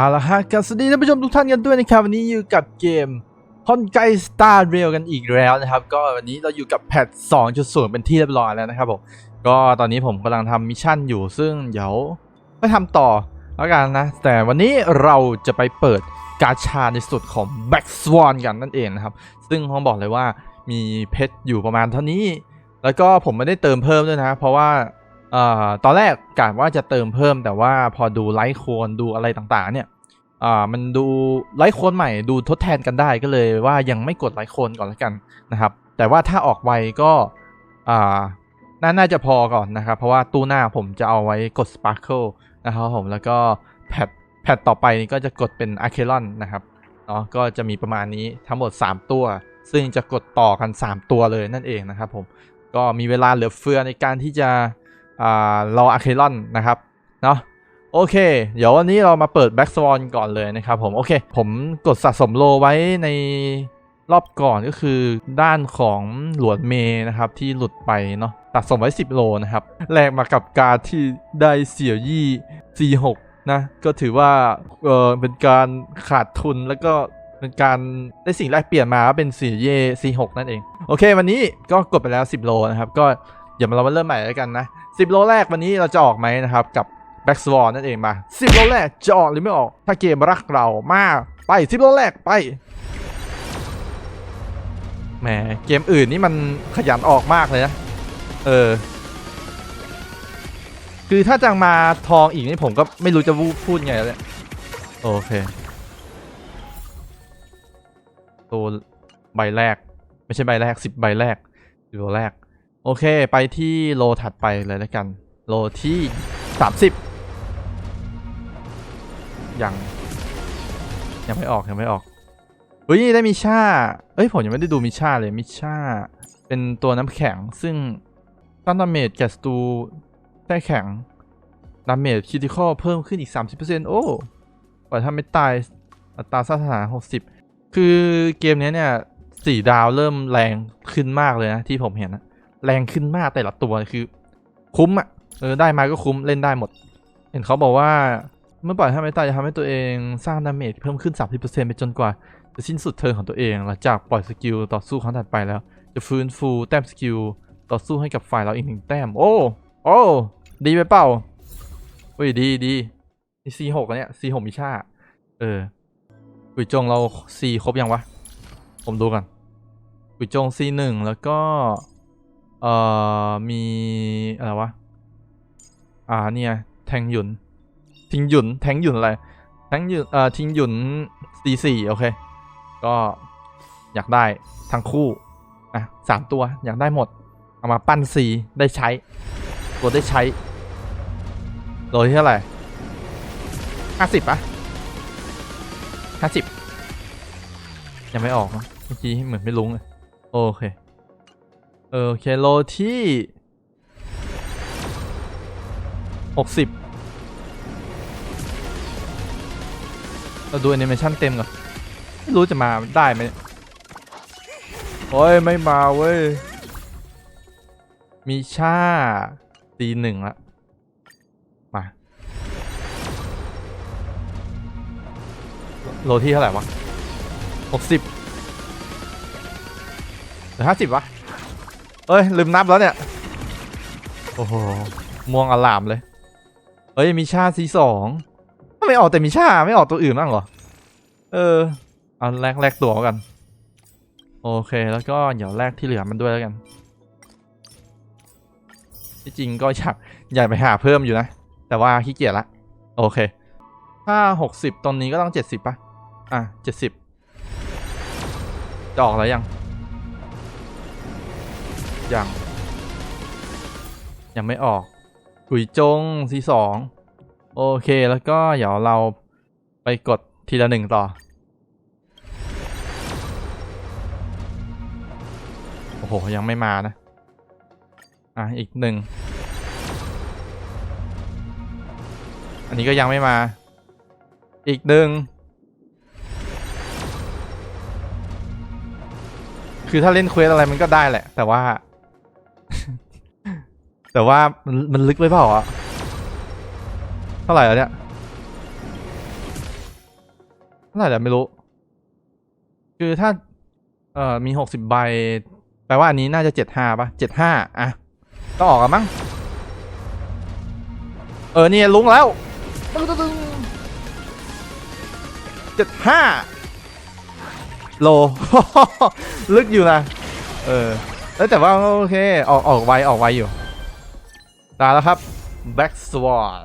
เอาละฮะกับสวัสดีท่านผู้ชมทุกท่านกันด้วยนะครับ วันนี้อยู่กับเกมฮอนไกสตาร์เรลกันอีกแล้วนะครับ ก็วันนี้เราอยู่กับแพท 2.0 เป็นที่เรียบร้อยแล้วนะครับผมก็ตอนนี้ผมกำลังทำมิชชั่นอยู่ซึ่งเดี๋ยวไปทำต่อแล้วกันนะ แต่วันนี้เราจะไปเปิดกาชาในสุดของ Black Swan กันนั่นเองนะครับ ซึ่งผมบอกเลยว่ามีเพชรอยู่ประมาณเท่านี้ แล้วก็ผมไม่ได้เติมเพิ่มด้วยนะ เพราะว่า ออตอนแรกกะว่าจะเติมเพิ่มแต่ว่าพอดูไลค์โคนดูอะไรต่างๆ เนี่ยมันดูไลค์โคนใหม่ดูทดแทนกันได้ก็เลยว่ายังไม่กดไลค์โคนก่อนแล้วกันนะครับ แต่ว่าถ้าออกไวก็น่าน่าจะพอก่อนนะครับ เพราะว่าตู้หน้าผมจะเอาไว้กด Sparkle นะครับผมแล้วก็แพทแพทต่อไปนี่ก็จะกดเป็น a r c h e l o n นะครับเนาะก็จะมีประมาณนี้ทั้งหมด 3 ตัว ซึ่งจะกดต่อกัน 3 ตัวเลยนั่นเองนะครับผมก็มีเวลาเหลือเฟือในการที่จะ รออะเคลอนนะครับเนาะโอเค เดี๋ยววันนี้เรามาเปิดแบ็กสวอนก่อนเลยนะครับผม โอเค ผมกดสะสมโลไว้ในรอบก่อนก็คือด้านของหลวนเมนะครับ ที่หลุดไปเนาะสะสมไว้ 10 โลนะครับแลกมากับการที่ได้เสี่ยวยี่ C6 นะก็ถือว่าเออเป็นการขาดทุนแล้วก็เป็นการได้สิ่งแรกเปลี่ยนมาเป็นเสี่ยวเย่ C6 นั่นเอง โอเค วันนี้ก็กดไปแล้ว 10 โลนะครับ ก็เดี๋ยวเรามาเริ่มใหม่แล้วกันนะ 10 โลแรกวันนี้เราจะออกไหมนะครับ กับ Back Swan นั่นเองมา 10 โลแรกจะออกหรือไม่ออก ถ้าเกมรักเรามาไป 10 โลแรกไปแหมเกมอื่นนี่มันขยันออกมากเลยนะ เออ คือถ้าจังมาทองอีกนี่ผมก็ไม่รู้จะพูดไงแล้วโอเคตัวใบแรก ไม่ใช่ใบแรก10ใบแรก10โลแรก โอเค ไปที่โลถัดไปเลยแล้วกัน โลที่ 30 ยัง ยังไม่ออกยังไม่ออกเฮ้ยได้มิชาเอ้ยผมยังไม่ได้ดูมิชาเลยมิชาเป็นตัวน้ำแข็งซึ่งต้านดาเมจแกสตูได้แข็งดาเมจคิติคอลเพิ่มขึ้นอีก 30%โอ้ปล่อยถ้าไม่ตายอัตราสถานะ60 คือเกมนี้เนี่ยสี่ดาวเริ่มแรงขึ้นมากเลยนะที่ผมเห็นนะ แรงขึ้นมากแต่ละตัวคือ คุ้มอะเออได้มาก็คุ้มเล่นได้หมด เห็นเขาบอกว่าเมื่อปล่อยให้ไม่ตายจะทำให้ตัวเองสร้างดาเมจเพิ่มขึ้น 30%ไปจนกว่าจะสิ้นสุดเทิร์นของตัวเองหลังจากปล่อยสกิลต่อสู้ครั้งถัดไปแล้ว จะฟื้นฟูแต้มสกิลต่อสู้ให้กับฝ่ายเราอีกหนึ่งแต้ม โอ้โอ้ดีไปเปล่าเฮ้ยดีดีนี่ซีหกเนี่ยซีหกมิชาเออกุยจงเราซีครบยังวะ ผมดูกันกุยจงซีหนึ่งแล้วก็ เอ่อ มี อะไรวะ อ่า เนี่ย แทงหยุน ทิงหยุน แทงหยุนอะไร แทงหยุน เอ่อ ทิงหยุน C4 โอเค ก็อยากได้ทั้งคู่ อะสามตัว อยากได้หมด เอามาปั้นสีได้ใช้ ตัวได้ใช้โลที่เท่าไหร่ห้าสิบปะห้าสิบยังไม่ออกนะเมื่อกี้เหมือนไม่ลุ้งเลยโอเค โอเคโลที่หกสิบเราดูแอนิเมชันเต็มก่อน ไม่รู้จะมาได้ไหมเนี่ยโอ้ย ไม่มาเว้ย มีชาตีหนึ่งละมา โลที่เท่าไหร่วะหกสิบหรือห้าสิบวะ เอ้ยลืมนับแล้วเนี่ย โอ้โหม่วงอลามเลย เอ้ยมีชาสีสองไม่ออกแต่มีชาไม่ออกตัวอื่นบ้างเหรอ เออเอาแลกแลกตัวกัน โอเคแล้วก็เดี๋ยวแลกที่เหลือมันด้วยแล้วกันที่จริงก็อยากอยากไปหาเพิ่มอยู่นะ แต่ว่าขี้เกียจละ โอเค ถ้าหกสิบตอนนี้ก็ต้องเจ็ดสิบป่ะ อะเจ็ดสิบจะออกแล้วยัง ยัง ยังไม่ออกกุยจงซีสองโอเคแล้วก็เดี๋ยวเราไปกดทีละหนึ่งต่อ โอ้โห ยังไม่มานะ อะ อีกหนึ่ง อันนี้ก็ยังไม่มา อีกหนึ่ง คือถ้าเล่นเควสอะไรมันก็ได้แหละ แต่ว่า แต่ว่ามันมันลึกไปเปล่าอะเท่าไหร่แล้วเนี่ยเท่าไหร่แต่ไม่รู้ คือถ้า เอ่อมีหกสิบใบแปลว่าอันนี้น่าจะเจ็ดห้าป่ะเจ็ดห้าอะต้องออกกันมั้งเออเนี่ยลุงแล้วเจ็ดห้าโล ลึกอยู่นะเออเอ้ยแต่ว่าโอเค ออกออกไวออกไวอยู่ ตาแล้วครับ Black Swan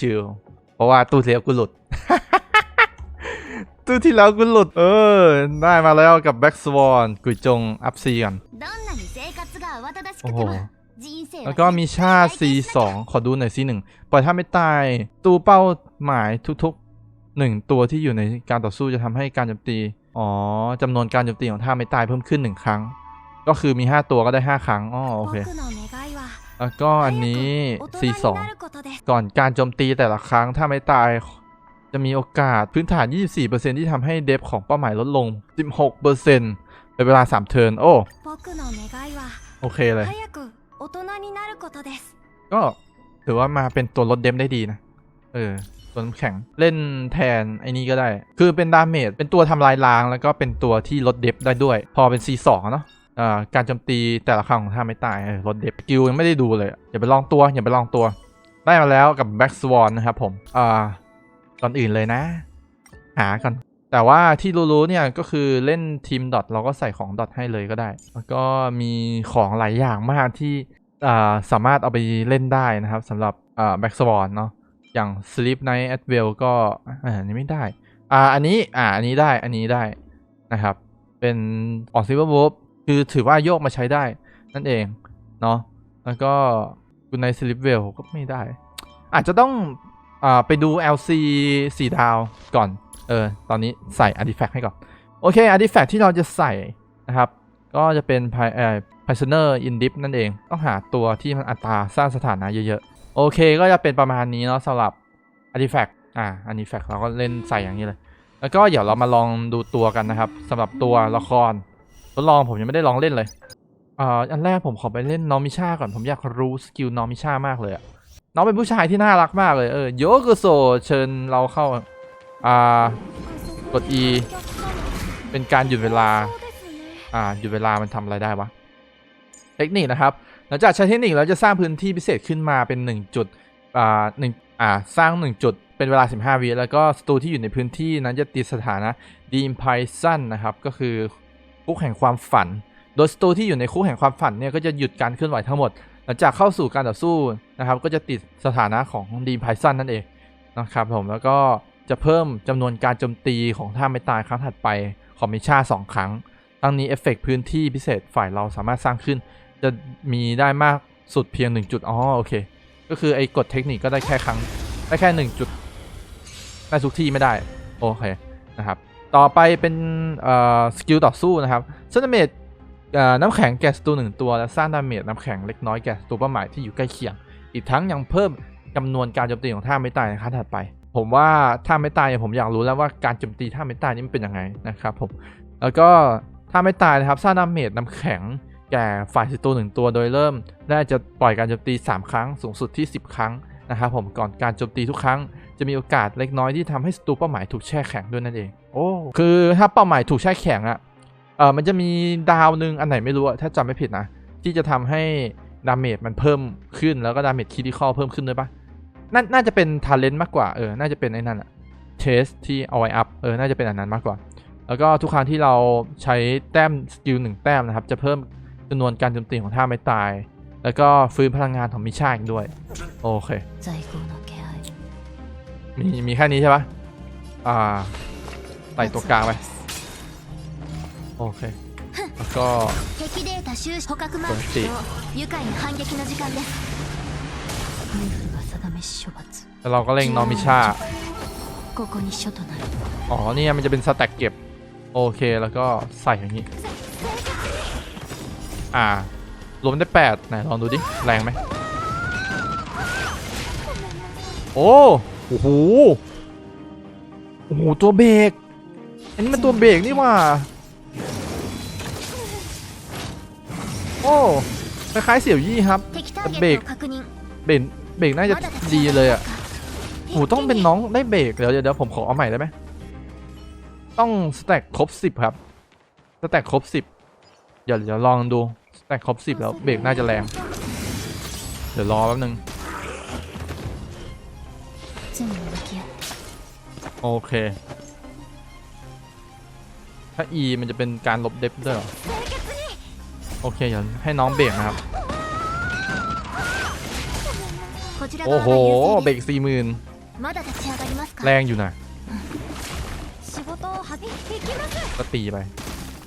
ชิวๆเพราะว่าตู้เทียกูหลุด ตู้ที่แล้วกูหลุด เออ ได้มาแล้วกับ Black Swan กุยจงอัพซีกันโอ้โหแล้วก็มีชาติ C2 ขอดูหน่อย C1 ปล่อยถ้าไม่ตายตู้เป้าหมายทุกๆหนึ่งตัวที่อยู่ในการต่อสู้จะทำให้การโจมตี อ๋อจำนวนการโจมตีของท่าไม่ตายเพิ่มขึ้นหนึ่งครั้ง ก็คือมี 5 ตัวก็ได้ 5 ครั้งอ๋อโอเค แล้วก็อันนี้ 42 ก่อนการโจมตีแต่ละครั้งถ้าไม่ตาย จะมีโอกาสพื้นฐาน 24%ที่ทำให้เดฟของเป้าหมายลดลง 16%เป็นเวลา 3 เทิร์น โอ้ โอเคเลย ก็ถือว่ามาเป็นตัวลดเดฟได้ดีนะ เออตัวแข็งเล่นแทนไอ้นี้ก็ได้ คือเป็นดาเมจเป็นตัวทำลายล้างแล้วก็เป็นตัวที่ลดเดบได้ด้วย พอเป็น C2 เนาะ การโจมตีแต่ละครั้งของท่าไม่ตายลดเดฟสกิลยังไม่ได้ดูเลย อย่าไปลองตัว อย่าไปลองตัว ได้มาแล้วกับ Black Swan นะครับผมอ่าก่อนอื่นเลยนะ หาก่อน แต่ว่าที่รู้ๆเนี่ยก็คือเล่นทีมดอทเราก็ใส่ของดอทให้เลยก็ได้ แล้วก็มีของหลายอย่างมากที่สามารถเอาไปเล่นได้นะครับสำหรับแบ็กสวอนเนาะอย่าง Sleep Night at Well ก็อันนี้ไม่ได้ อ่าอันนี้อ่าอันนี้ได้อันนี้ได้นะครับ เป็นออกซิเวอร์ b คือถือว่าโยกมาใช้ได้ นั่นเอง เนาะแล้วก็คุณใน Sleep Well ก็ไม่ได้ อาจจะต้องอไปดู LC 4 ดาวก่อน เออ ตอนนี้ใส่ Artifact ให้ก่อน โอเค Artifact ที่เราจะใส่นะครับ ก็จะเป็น Pi- เอ่อ Prisoner in Dip นั่นเอง ต้องหาตัวที่มันอัตราสร้างสถานะเยอะๆ โอเคก็จะเป็นประมาณนี้เนาะสำหรับ Artifact อ่า Artifact เราก็เล่นใส่อย่างนี้เลย แล้วก็เดี๋ยวเรามาลองดูตัวกันนะครับสำหรับตัวละคร ทดลองผมยังไม่ได้ลองเล่นเลยอ่าอันแรกผมขอไปเล่นนอมิชาก่อนผมอยากรู้สกิลนอมิชามากเลยอะน้องเป็นผู้ชายที่น่ารักมากเลยเออโยกุโซเชิญเราเข้าอ่ากด E เป็นการหยุดเวลาอ่าหยุดเวลามันทำอะไรได้วะเทคนิคนะครับหลังจากใช้เทคนิคเราจะสร้างพื้นที่พิเศษขึ้นมาเป็น1จุดอ่าหนึ่งอ่าสร้าง 1 จุดเป็นเวลา 15วิแล้วก็สตูที่อยู่ในพื้นที่นั้นจะติดสถานะดีมไพซันนะครับก็คือ คุกแห่งความฝัน โดยศัตรูที่อยู่ในคุกแห่งความฝันเนี่ยก็จะหยุดการเคลื่อนไหวทั้งหมด หลังจากเข้าสู่การต่อสู้นะครับก็จะติดสถานะของ d e i m p r i s o n นั่นเองนะครับผมแล้วก็จะเพิ่มจำนวนการโจมตีของท่าไม่ตายครั้งถัดไปของมิชาสองครั้งทั้งนี้เอฟเฟกต์พื้นที่พิเศษฝ่ายเราสามารถสร้างขึ้น จะมีได้มากสุดเพียง 1 จุด อ๋อ โอเค ก็คือไอ้กดเทคนิคก็ได้แค่ครั้ง ได้แค่ 1 จุดได้ทุกที่ไม่ได้ โอเค นะครับ ต่อไปเป็นสกิลต่อสู้นะครับสร้างดเมจน้ำแข็งแก่ศัตรูหนึ่งตัวและสร้างดาเมจน้ำแข็งเล็กน้อยแก่ศัตรูเป้าหมายที่อยู่ใกล้เคียง อีกทั้งยังเพิ่มจำนวนการโจมตีของท่าไม่ตายในครั้งถัดไป ผมว่าท่าไม่ตายผมอยากรู้แล้วว่าการโจมตีท่าไม่ตายนี่มันเป็นยังไงนะครับผมแล้วก็ถ้าไม่ตายนะครับสร้างดาเมจน้ำแข็งแก่ฝ่ายศัตรูหนึ่งตัวโดยเริ่มได้จะปล่อยการโจมตี 3 ครั้งสูงสุดที่ 10 ครั้งนะครับผมก่อนการโจมตีทุกครั้ง จะมีโอกาสเล็กน้อยที่ทำให้ศัตรูเป้าหมายถูกแช่แข็งด้วยนั่นเอง โอ้คือถ้าเป้าหมายถูกแช่แข็งอะเออมันจะมีดาวหนึ่งอันไหนไม่รู้ถ้าจำไม่ผิดนะ ที่จะทำให้ดาเมจมันเพิ่มขึ้นแล้วก็ดาเมจคิดิคอเพิ่มขึ้นด้วยปะนน่าจะเป็นทาเลนต์มากกว่าเออน่าจะเป็นไอ้นั่นอะเทสที่เอาไว้อัพเออน่าจะเป็นอันนั้นมากกว่า แล้วก็ทุกครั้งที่เราใช้แต้มสกิลหนึ่งแต้มนะครับ จะเพิ่มจำนวนการโจมตีของท่าไม่ตาย แล้วก็ฟื้นพลังงานของมิชาอีกด้วย โอเค มีมีแค่นี้ใช่ปะอ่าใส่ตัวกลางไป โอเค แล้วก็ 敵データ収集捕獲マークこれ起動愉快な反撃の時間です夫婦が定めし処罰 แล้วเราก็เล็งน้องมิชา ここに書となる อ๋อเนี่ยมันจะเป็นสแต็กเก็บ โอเค แล้วก็ใส่อย่างนี้ อ่ารวมได้แปดไหนลองดูดิ แรงไหม โอ้ โอ้โหโอ้โหตัวเบรกอันนี้มันตัวเบรกนี่ว่าโอ้คล้ายๆเสี่ยวยี่ครับแต่เบรกเบรกเบรกน่าจะดีเลยอะโอ้ต้องเป็นน้องได้เบรกเดี๋ยวเดี๋ยวผมขอเอาใหม่ได้ไหมต้องสแต็กครบสิบครับสแต็กครบสิบเดี๋ยวเดี๋ยวลองดูสแต็กครบสิบแล้วเบรกน่าจะแรงเดี๋ยวรอแป๊บนึง 常に向き合って โอเค ถ้า E มันจะเป็นการลบเดฟด้วยเหรอ โอเคเดี๋ยวให้น้องเบรกนะครับ こちら โอ้ 側 โห が เบร 優勢 กสี่หมื่น ですまだ立ち上がりますか แรงอยู่นะ 仕事をはび行きます ก็ตีไป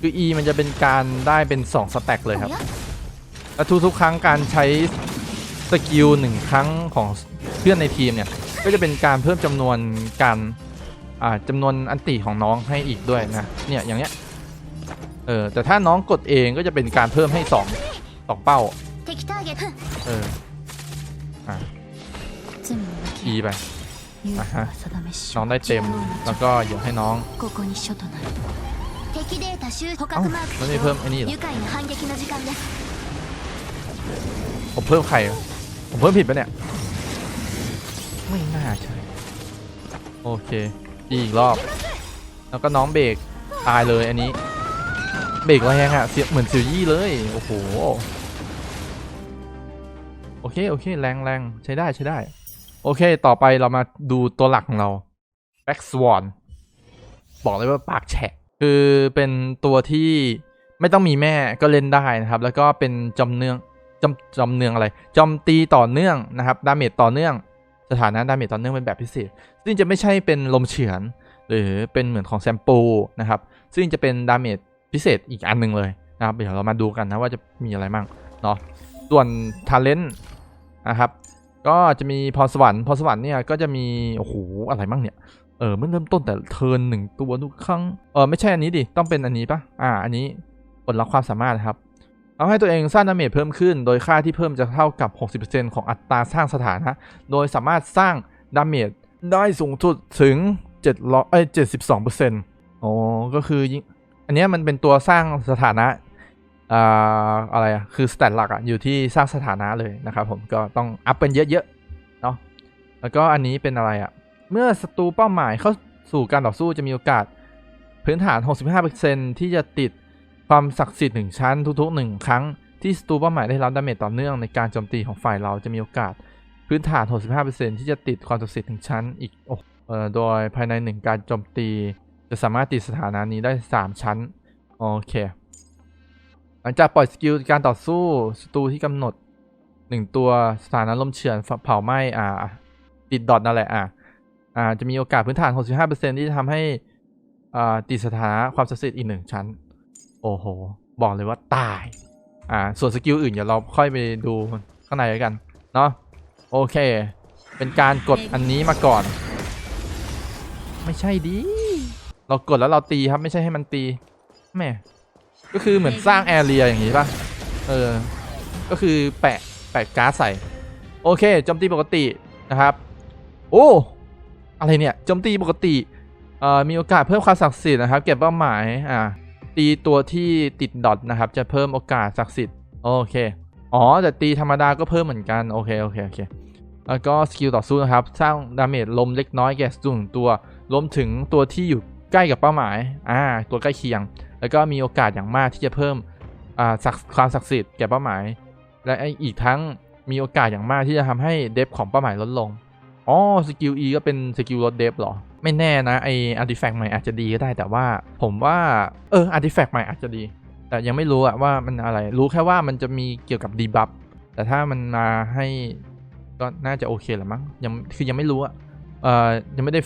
คือ E มันจะเป็นการได้เป็น 2 สแต็กเลยครับ おや และทุกๆครั้งการใช้สกิลหนึ่งครั้งของเพื่อนในทีมเนี่ย ก็จะเป็นการเพิ่มจำนวนการอ่าจำนวนอันติของน้องให้อีกด้วยนะเนี่ยอย่างเนี้ยเออแต่ถ้าน้องกดเองก็จะเป็นการเพิ่มให้สองสองเป้าเอออ่าอีไปน้องได้เต็มแล้วก็อย่าให้น้องเอ้ามันไม่เพิ่มไอ้นี่หรอผมเพิ่มใครผมเพิ่มผิดปะเนี่ย ไม่น่าใช่ โอเคดีอีกรอบ แล้วก็น้องเบรกตายเลยอันนี้ เบรกแรงอะเสียเหมือนซิลยี่เลย โอ้โห โอเค โอเค แรงแรงใช้ได้ใช้ได้ โอเค ต่อไปเรามาดูตัวหลักของเรา Back Swan บอกเลยว่าปากแฉะ คือเป็นตัวที่ไม่ต้องมีแม่ก็เล่นได้นะครับ แล้วก็เป็นจำเนืองจำจำเนืองอะไรจำตีต่อเนื่องนะครับ ดาเมจต่อเนื่อง สถานะดาเมจต่อเนื่องเป็นแบบพิเศษ ซึ่งจะไม่ใช่เป็นลมเฉือน หรือเป็นเหมือนของแซมปูนะครับ ซึ่งจะเป็นดาเมจพิเศษอีกอันหนึ่งเลยนะครับ เดี๋ยวเรามาดูกันนะว่าจะมีอะไรมั่งเนาะ ส่วนทาเลนต์นะครับก็จะมีพรสวรรค์พรสวรรค์เนี่ยก็จะมีโอ้โหอะไรมั่งเนี่ยเออเมื่อเริ่มต้นแต่เทินหนึ่งตัวทุกครั้งเออไม่ใช่อันนี้ดิต้องเป็นอันนี้ปะอ่าอันนี้ผลลัพธ์ความสามารถครับ เอาให้ตัวเองสร้างดาเมจเพิ่มขึ้น โดยค่าที่เพิ่มจะเท่ากับ 60%ของอัตราสร้างสถานะ โดยสามารถสร้างดาเมจได้สูงสุดถึง700เอ้ย72%อ๋อก็คืออันนี้มันเป็นตัวสร้างสถานะอ่าอะไรอะคือสแตทหลักอะอยู่ที่สร้างสถานะเลยนะครับผมก็ต้องอัพเป็นเยอะๆเนาะแล้วก็อันนี้เป็นอะไรอะเมื่อศัตรูเป้าหมายเข้าสู่การต่อสู้จะมีโอกาสพื้นฐาน 65%ที่จะติด ความศักดิ์สิทธิ์หนึ่งชั้นทุกๆหนึ่งครั้งที่ศัตรูเป้าหมายได้รับดาเมจต่อเนื่องในการโจมตีของฝ่ายเราจะมีโอกาส พื้นฐาน 65%ที่จะติดความศักดิ์สิทธิ์หนึ่งชั้นอีกโอ้โดยภายในหนึ่งการโจมตี จะสามารถติดสถานะนี้ได้ 3 ชั้น โอเค หลังจากปล่อยสกิลการต่อสู้ศัตรูที่กำหนด 1 ตัวสถานะลมเฉือนเผาไหม้อ่าติดดอทนั่นแหละอ่าอ่าจะมีโอกาสพื้นฐาน 65%ที่จะทำให้อ่าติดสถานะความศักดิ์สิทธิ์อีกหนึ่งชั้น โอ้โห บอกเลยว่าตาย อ่า ส่วนสกิลอื่นเดี๋ยวเราค่อยไปดูข้างในแล้วกัน เนาะโอเค เป็นการกดอันนี้มาก่อน ไม่ใช่ดิ เรากดแล้วเราตีครับไม่ใช่ให้มันตีแหม่ก็คือเหมือนสร้างแอเรียอย่างนี้ป่ะ เออ ก็คือแปะแปะการ์ดใส่ โอเคโจมตีปกตินะครับ โอ้อะไรเนี่ยโจมตีปกติเอ่อมีโอกาสเพิ่มความศักดิ์สิทธิ์นะครับ เก็บเป้าหมายอ่า ตีตัวที่ติดดอทนะครับ จะเพิ่มโอกาสศักดิ์สิทธิ์โอเค อ๋อ แต่ตีธรรมดาก็เพิ่มเหมือนกันโอเคโอเคโอเคแล้วก็สกิลต่อสู้นะครับ สร้างดาเมจลมเล็กน้อยแก่ศัตรูหนึ่งตัวรวมถึงตัวที่อยู่ใกล้กับเป้าหมายอ่าตัวใกล้เคียง แล้วก็มีโอกาสอย่างมากที่จะเพิ่มอ่าศักความศักดิ์สิทธิ์แก่เป้าหมาย และอีกทั้งมีโอกาสอย่างมากที่จะทำให้เดฟของเป้าหมายลดลงอ๋อสกิล E ก็เป็นสกิลลดเดฟเหรอ ไม่แน่นะไออาร์ติแฟกต์ใหม่อาจจะดีก็ได้แต่ว่า ผมว่าเอออาร์ติแฟกต์ใหม่อาจจะดี แต่ยังไม่รู้อะว่ามันอะไร รู้แค่ว่ามันจะมีเกี่ยวกับดีบัฟแต่ถ้ามันมาให้ก็น่าจะโอเคแหละมั้งยังคือยังไม่รู้อะเอ่อยังไม่ได้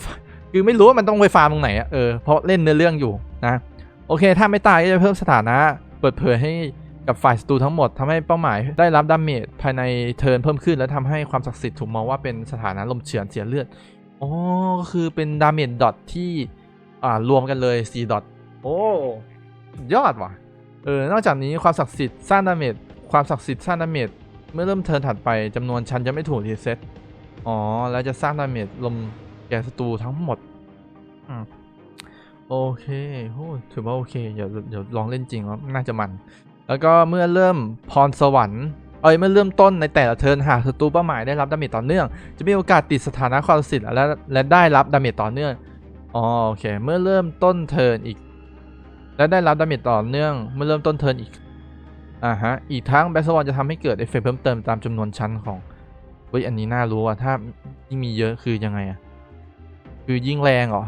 คือไม่รู้ว่ามันต้องไปฟาร์มตรงไหนอะเออเพราะเล่นเนื้อเรื่องอยู่นะ โอเค ถ้าไม่ตายก็จะเพิ่มสถานะ เปิดเผยให้กับฝ่ายศัตรูทั้งหมดทำให้เป้าหมายได้รับดาเมจภายในเทิร์นเพิ่มขึ้น และทำให้ความศักดิ์สิทธิ์ถูกมองว่าเป็นสถานะลมเฉือนเสียเลือด อ๋อก็คือเป็นดาเมจดอทที่ อ่ารวมกันเลย4ดอทโอ้สุดยอดว่ะ เออ นอกจากนี้ความศักดิ์สิทธิ์สร้างดาเมจความศักดิ์สิทธิ์สร้างดาเมจเมื่อเริ่มเทิร์นถัดไปจำนวนชั้นจะไม่ถูกรีเซ็ตอ๋อ แล้วจะสร้างดาเมจลมแก่ศัตรูทั้งหมดอืมโอเคโอ้ถือว่าโอเค เดี๋ยวเดี๋ยวลองเล่นจริงแล้วน่าจะมัน แล้วก็เมื่อเริ่มพรสวรรค์ เอ้ยเมื่อเริ่มต้นในแต่ละเทิร์นหากศัตรูเป้าหมายได้รับดาเมจต่อเนื่อง จะมีโอกาสติดสถานะความสิทธิ์และและได้รับดาเมจต่อเนื่องอ๋อโอเคเมื่อเริ่มต้นเทิร์นอีก และได้รับดาเมจต่อเนื่อง เมื่อเริ่มต้นเทิร์นอีกอ่าฮะอีกทั้งแบสวอนจะทำให้เกิดเอฟเฟกต์เพิ่มเติมตามจำนวนชั้นของเฮ้ยอันนี้น่ารู้อะถ้ายิ่งมีเยอะคือยังไงอะคือยิ่งแรงเหรอ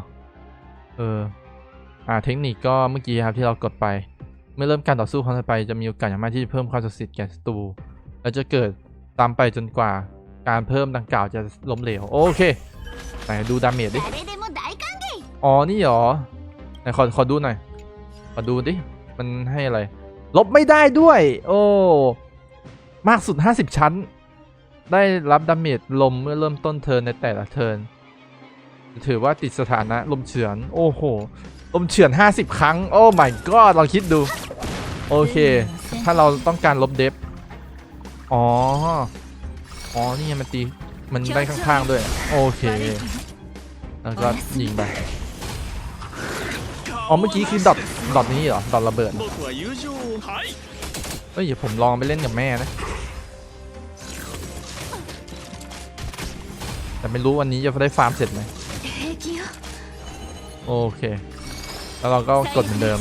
เอออ่าเทคนิคก็เมื่อกี้ครับที่เรากดไป เมื่อเริ่มการต่อสู้ครั้งต่อไปจะมีโอกาสอย่างมากที่จะเพิ่มความศักดิ์สิทธิ์แก่ศัตรู และจะเกิดตามไปจนกว่าการเพิ่มดังกล่าวจะล้มเหลว โอเคไหนดูดาเมจดิ อ๋อ นี่หรอ ไหนขอขอดูหน่อย ขอดูดิ มันให้อะไร ลบไม่ได้ด้วย โอ้ มากสุด 50 ชั้น ได้รับดาเมจลมเมื่อเริ่มต้นเทิร์นในแต่ละเทิร์น ถือว่าติดสถานะลมเฉือน โอ้โห ลมเฉือน 50 ครั้ง โอ้ my god เราคิดดู โอเค ถ้าเราต้องการลบเดฟ อ๋อ อ๋อ นี่มันตี มันได้ข้างๆด้วย โอเค แล้วก็ยิงไป อ๋อ เมื่อกี้คือดอทดอทนี้เหรอ ดอทระเบิดเอ้ยเดี๋ยวผมลองไปเล่นกับแม่นะ แต่ไม่รู้วันนี้จะได้ฟาร์มเสร็จไหมโอเค แล้วเราก็กดเหมือนเดิม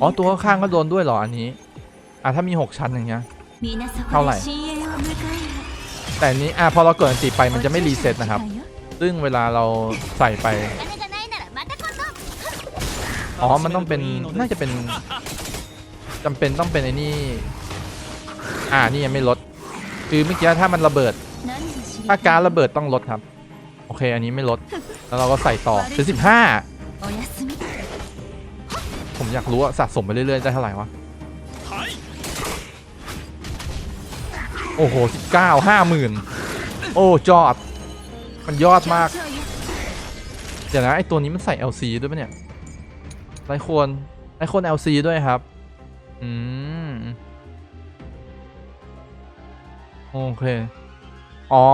อ๋อ ตัวข้างก็โดนด้วยเหรออันนี้ อะถ้ามี 6 ชั้นอย่างเงี้ยเท่าไหร่ แต่นี้อะพอเราเกิดอันติไปมันจะไม่รีเซ็ตนะครับ ซึ่งเวลาเราใส่ไป อ๋อ มันต้องเป็น น่าจะเป็นจำเป็นต้องเป็นไอ้นี่ อ่า นี่ยังไม่ลด คือเมื่อกี้ถ้ามันระเบิด ถ้าการระเบิดต้องลดครับ โอเค อันนี้ไม่ลด แล้วเราก็ใส่ต่อเป็นสิบห้า ผมอยากรู้สะสมไปเรื่อยๆได้เท่าไหร่วะ โอ้โหสิบเก้าห้าหมื่นโอ้จอด มันยอดมาก เดี๋ยวนะไอตัวนี้มันใส่ LC ด้วยปะเนี่ยไรคนไรคน LC ด้วยครับ อืม โอเค อ๋อ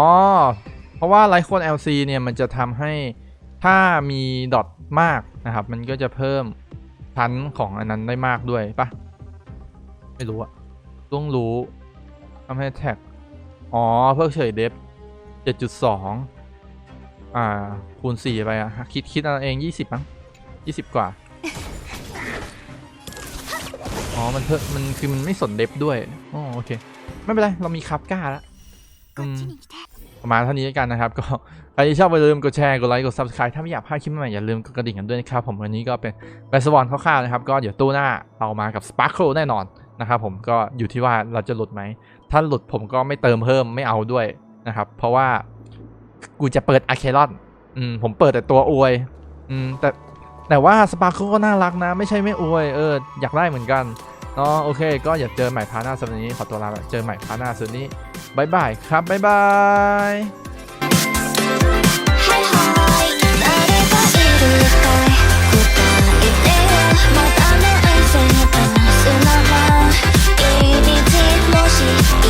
เพราะว่าไรคน LC เนี่ยมันจะทำให้ถ้ามีดอทมากนะครับ มันก็จะเพิ่มชั้นของอันนั้นได้มากด้วยปะไม่รู้อะต้องรู้ ทำให้แท็ก อ๋อ เพิ่งเฉยเดฟเจ็ดจุดสองอ่า คูณสี่ไปอะคิด คิดเอาเองยี่สิบมั้งยี่สิบกว่า อ๋อ มันเพิ่มมัน คือ มัน ไม่สนเดฟด้วย อ๋อ โอเค ไม่ เป็นไร เรามีคับก้าแล้วประมาณเท่านี้กันนะครับ ก็ใครที่ชอบไปลืมกดแชร์ กดไลค์ กด subscribe ถ้าไม่อยากพลาดคลิปใหม่อย่าลืมกดกระดิ่งกันด้วยนะครับ ผมวันนี้ก็เป็นแบสบอลคร่าวๆนะครับ ก็เดี๋ยวตู้หน้าเอามากับส Sparkle แน่นอนนะครับผมก็อยู่ที่ว่าเราจะหลุดไหม ถ้าหลุดผมก็ไม่เติมเพิ่มไม่เอาด้วยนะครับ เพราะว่ากูจะเปิดอะเคลอนอืมผมเปิดแต่ตัวอวย อืมแต่แต่ว่าสปาคุคก็น่ารักนะ ไม่ใช่ไม่อวยเอออยากได้เหมือนกันเนาะโอเค ก็อย่าเจอใหม่พาหน้าสัปดาห์นี้ขอตัวลาเจอใหม่พาหน้าสัปดาห์นี้บายบายครับบายบายまた Thank